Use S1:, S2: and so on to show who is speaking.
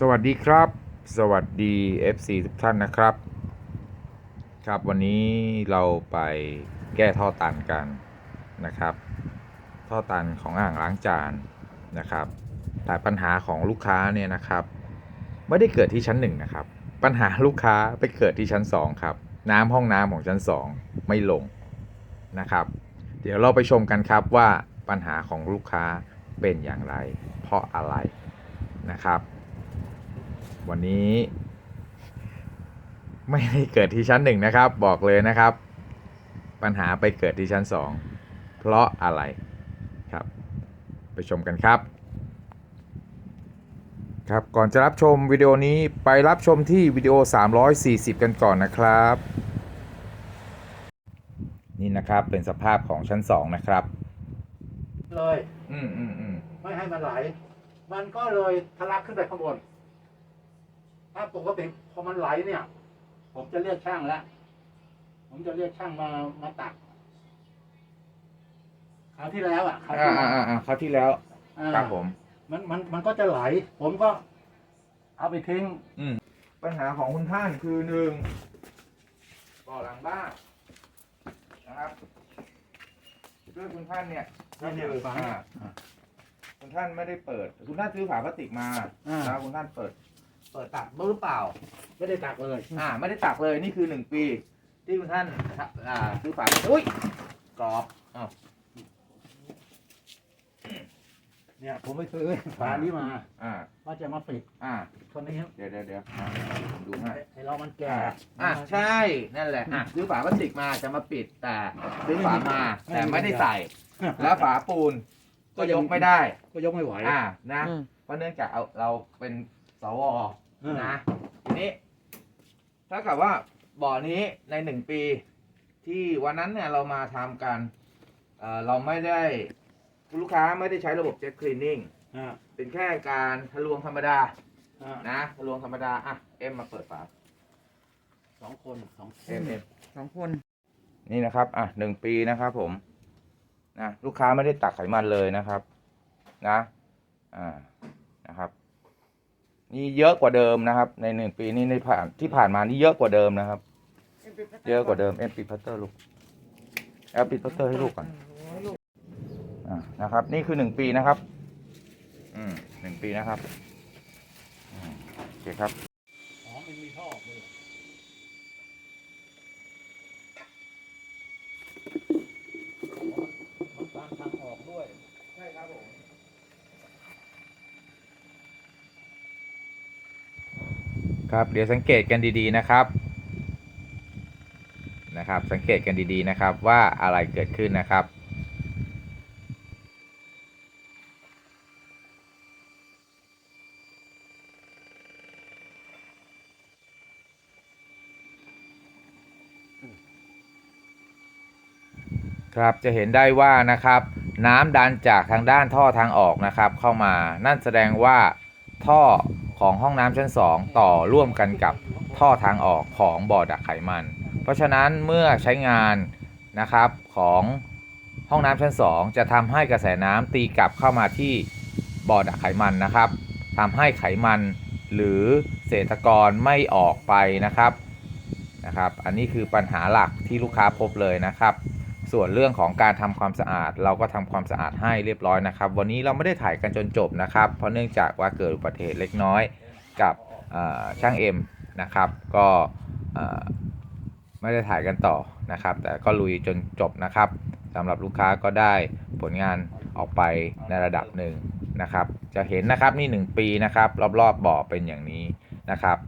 S1: สวัสดีครับ สวัสดี FC ทุกท่านนะครับ ครับวันนี้เราไปแก้ท่อตันกันนะครับ ท่อตันของอ่างล้างจานนะครับแต่ปัญหาของลูกค้าเนี่ยนะครับ ไม่ได้เกิดที่ชั้นหนึ่งนะครับ ปัญหาลูกค้าไปเกิดที่ชั้นสองครับ น้ำห้องน้ำของชั้นสองไม่ลงนะครับ เดี๋ยวเราไปชมกันครับว่าปัญหาของลูกค้าเป็นอย่างไร เพราะอะไรนะครับ วันนี้ ไม่ได้เกิดที่ชั้นหนึ่งนะครับ บอกเลยนะครับ ปัญหาไปเกิดที่ชั้นสองเพราะอะไรครับ ไปชมกันครับ ครับก่อนจะรับชมวิดีโอนี้ไปรับชมที่วิดีโอ 340 กันก่อนนะครับ นี่นะครับเป็นสภาพของชั้น2นะครับ
S2: เลย
S1: อืมอืมอืม
S2: ไม่ให้มันไหล มันก็เลยทะลักขึ้นไปข้างบน ถ้าปกติพอมันไหลเนี่ย ผมจะเรียกช่างแล้วผมจะเรียกช่างมามาตักคราวที่แล้วอะคราว
S1: อ่า
S2: ที่
S1: อ่า
S2: แล้ว
S1: อ่าอ่าคราวที่แล้ว
S2: อ่า
S1: ครับผม
S2: มันมันมันก็จะไหล ผมก็ เอาไปทิ้ง
S1: ปัญหาของคุณท่านคือหนึ่งบ่อหลังบ้านนะครับด้วยคุณท่านเนี่ยก็
S2: นี่
S1: คือ
S2: เนี่ยฝา
S1: อ่าคุณท่านไม่ได้เปิด คุณท่านซื้อฝาพลาสติกมา
S2: อ่า
S1: แล้วคุณท่านเปิด เปิดตักหรือเปล่า
S2: ไม่ได้ตักเลย
S1: อ่า ไม่ได้ตักเลยนี่คือหนึ่งปี ที่คุณท่านอ่าซื้อฝาอุ้ยกรอบอ้าว
S2: เนี่ยผมไปซื้อฝานี้มา
S1: อ่า
S2: ว่าจะมาปิด
S1: อ่า
S2: คนนี้
S1: เดี๋ยวเดี๋ยวเดี๋ยวอ่าผมดูให้
S2: ไอเรามันแก่
S1: อะใช่นั่นแหละอะซื้อฝาพลาสติกมาจะมาปิดแต่ซื้อฝามาแต่ไม่ได้ใส่ แล้วฝาปูนก็ยกไม่ได้
S2: ก็ยกไม่ไหว
S1: อ่านะ
S3: อืม
S1: เพราะเนื่องจากเอาเราเป็นสว
S2: อืม
S1: นะทีนี้ ถ้ากับว่าบ่อนี้ในหนึ่งปี ที่วันนั้นเนี่ยเรามาทำกันเอ่อเราไม่ได้ลูกค้าไม่ได้ใช้ระบบเจ็ตคลีนนิ่ง
S2: อ่า
S1: เป็นแค่การทะลวงธรรมดา
S2: อ่า
S1: นะทะลวงธรรมดา อะ เอ็มมาเปิดฝา
S2: สองคนสอง
S1: เอ็มเอ็ม
S3: สองคน
S1: นี่นะครับ อะหนึ่งปีนะครับผม นะ ลูกค้าไม่ได้ตักไขมันเลยนะครับ นะ อ่า นะครับ นี่เยอะกว่าเดิมนะครับ ในหนึ่งปีนี้ในผ่านที่ผ่านมานี่เยอะกว่าเดิมนะครับ เยอะกว่าเดิมเอ็มปิดพัตเตอร์ลูกแอปปิดพัตเตอร์ให้ลูกก่อนอ่านะครับ นี่คือหนึ่งปีนะครับ อืมหนึ่งปีนะครับโอเคครับ
S2: อ๋อมันมีท่อเลยมันตามทางออกด้วย
S1: ใช่ครับผม ครับ เดี๋ยวสังเกตกันดีๆนะครับ นะครับ สังเกตกันดีๆนะครับว่าอะไรเกิดขึ้นนะครับครับจะเห็นได้ว่านะครับ น้ำดันจากทางด้านท่อทางออกนะครับ เข้ามานั่นแสดงว่า ท่อของห้องน้ำชั้น 2 ต่อร่วมกันกับท่อทางออกของบ่อดักไขมัน เพราะฉะนั้นเมื่อใช้งานนะครับของห้องน้ำชั้น 2 จะทำให้กระแสน้ำตีกลับเข้ามาที่บ่อดักไขมันนะครับทำให้ไขมันหรือเศษตะกอนไม่ออกไปนะครับนะครับ อันนี้คือปัญหาหลักที่ลูกค้าพบเลยนะครับ ส่วนเรื่องของการทำความสะอาด เราก็ทำความสะอาดให้เรียบร้อยนะครับ วันนี้เราไม่ได้ถ่ายกันจนจบนะครับ เพราะเนื่องจากว่าเกิดอุบัติเหตุเล็กน้อยกับช่างเอ็มนะครับ ก็ไม่ได้ถ่ายกันต่อนะครับ แต่ก็ลุยจนจบนะครับสำหรับลูกค้าก็ได้ผลงานออกไปในระดับหนึ่งนะครับ จะเห็นนะครับนี่ 1 ปีนะครับ รอบๆบ่อเป็นอย่างนี้นะครับ